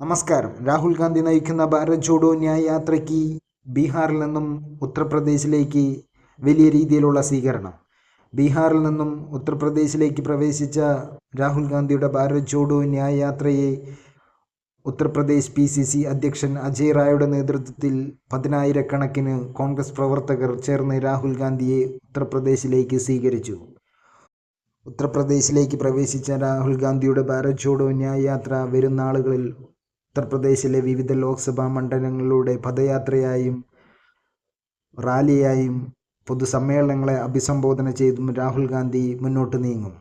നമസ്കാരം. രാഹുൽ ഗാന്ധി നയിക്കുന്ന ഭാരത് ജോഡോ ന്യായ യാത്രയ്ക്ക് ബീഹാറിൽ നിന്നും ഉത്തർപ്രദേശിലേക്ക് വലിയ രീതിയിലുള്ള സ്വീകരണം. ബീഹാറിൽ നിന്നും ഉത്തർപ്രദേശിലേക്ക് പ്രവേശിച്ച രാഹുൽ ഗാന്ധിയുടെ ഭാരത് ജോഡോ ന്യായ യാത്രയെ ഉത്തർപ്രദേശ് പി സി സി അധ്യക്ഷൻ അജയ് റായുടെ നേതൃത്വത്തിൽ പതിനായിരക്കണക്കിന് കോൺഗ്രസ് പ്രവർത്തകർ ചേർന്ന് രാഹുൽ ഗാന്ധിയെ ഉത്തർപ്രദേശിലേക്ക് സ്വീകരിച്ചു. ഉത്തർപ്രദേശിലേക്ക് പ്രവേശിച്ച രാഹുൽ ഗാന്ധിയുടെ ഭാരത് ജോഡോ ന്യായ യാത്ര വരും നാളുകളിൽ ഉത്തർപ്രദേശിലെ വിവിധ ലോക്സഭാ മണ്ഡലങ്ങളിലൂടെ പദയാത്രയായും റാലിയായും പൊതുസമ്മേളനങ്ങളെ അഭിസംബോധന ചെയ്തും രാഹുൽ ഗാന്ധി മുന്നോട്ട് നീങ്ങും.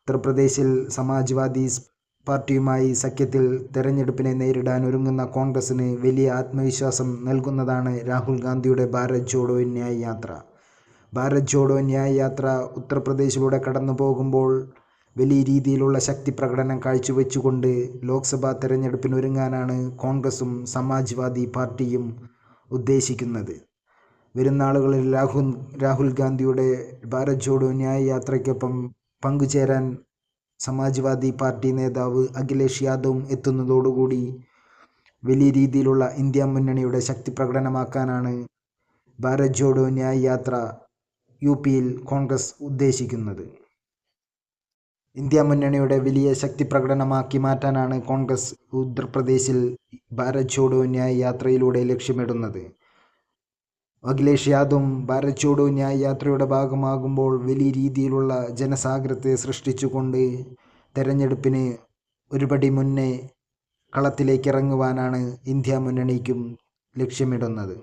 ഉത്തർപ്രദേശിൽ സമാജ്വാദി പാർട്ടിയുമായി സഖ്യത്തിൽ തെരഞ്ഞെടുപ്പിനെ നേരിടാൻ ഒരുങ്ങുന്ന കോൺഗ്രസിന് വലിയ ആത്മവിശ്വാസം നൽകുന്നതാണ് രാഹുൽ ഗാന്ധിയുടെ ഭാരത് ജോഡോ ന്യായ യാത്ര. ഭാരത് ജോഡോ ന്യായ യാത്ര ഉത്തർപ്രദേശിലൂടെ കടന്നു പോകുമ്പോൾ വലിയ രീതിയിലുള്ള ശക്തി പ്രകടനം കാഴ്ചവെച്ചുകൊണ്ട് ലോക്സഭാ തെരഞ്ഞെടുപ്പിനൊരുങ്ങാനാണ് കോൺഗ്രസും സമാജ്വാദി പാർട്ടിയും ഉദ്ദേശിക്കുന്നത്. വരും നാളുകളിൽ രാഹുൽ രാഹുൽ ഗാന്ധിയുടെ ഭാരത് ജോഡോ ന്യായ യാത്രയ്ക്കൊപ്പം പങ്കുചേരാൻ സമാജ്വാദി പാർട്ടി നേതാവ് അഖിലേഷ് യാദവും എത്തുന്നതോടുകൂടി വലിയ രീതിയിലുള്ള ഇന്ത്യ മുന്നണിയുടെ ശക്തി പ്രകടനമാക്കാനാണ് ഭാരത് ജോഡോ ന്യായ യാത്ര യു പിയിൽ കോൺഗ്രസ് ഉദ്ദേശിക്കുന്നത്. ഇന്ത്യ മുന്നണിയുടെ വലിയ ശക്തി പ്രകടനമാക്കി മാറ്റാനാണ് കോൺഗ്രസ് ഉത്തർപ്രദേശിൽ ഭാരത് ജോഡോ ന്യായ യാത്രയിലൂടെ ലക്ഷ്യമിടുന്നത്. അഖിലേഷ് യാദവും ഭാരത് ജോഡോ ന്യായ യാത്രയുടെ ഭാഗമാകുമ്പോൾ വലിയ രീതിയിലുള്ള ജനസാഗരത്തെ സൃഷ്ടിച്ചുകൊണ്ട് തെരഞ്ഞെടുപ്പിന് ഒരുപടി മുന്നേ കളത്തിലേക്ക് ഇറങ്ങുവാനാണ് ഇന്ത്യ മുന്നണിക്കും ലക്ഷ്യമിടുന്നത്.